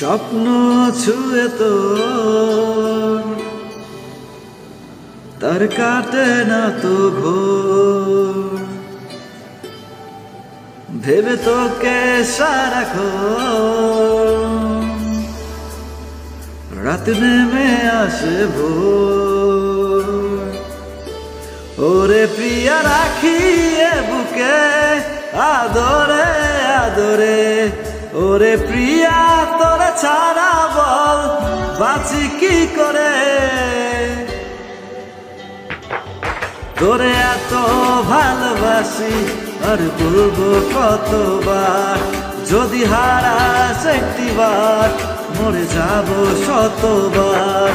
স্বপ্ন ছুঁয়ে তো তার কাটে না তো ঘোর ভেবে তোকে সারাক্ষণ রাত নেমে আসে ভোর। ওরে প্রিয়া রাখিয়ে বুকে, আদরে আদরে ওরে প্রিয়া, তোরে ছাড়া বল, বাঁচি কি করে? তোরে এত ভালোবাসি, আর বলব কতবার, যদি হারাস একটিবার, মরে যাব শতবার।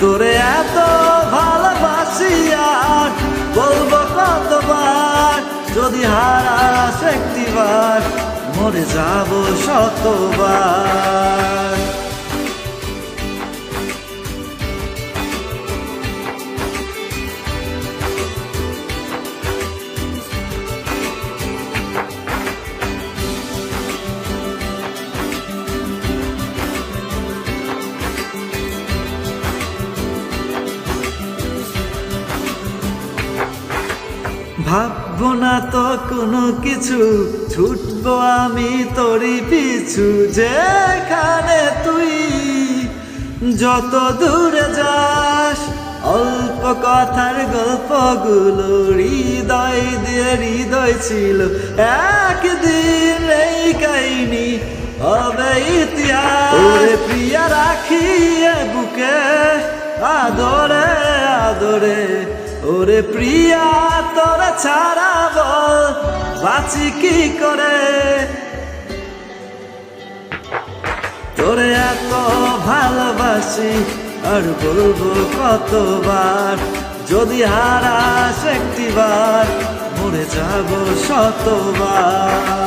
তোরে এত ভালোবাসি হারাস একটিবার মরে যাব শতবার। ভাববো না তো কোনো কিছু। ছুটবো আমি তোরই পিছু। যেখানে তুই যত দূরে যাস অল্প কথার গল্পগুলো হৃদয় দিয়ে হৃদয় ছিল। একদিন এই কাহিনী হবে ইতিহাস। প্রিয়া রাখিয়ে বুকে আদরে আদরে। ওরে প্রিয়া তোর বাঁচি কি করে? তোরে এত ভালোবাসি, আর বলব কতবার? যদি হারাস একটিবার, মরে যাব শতবার।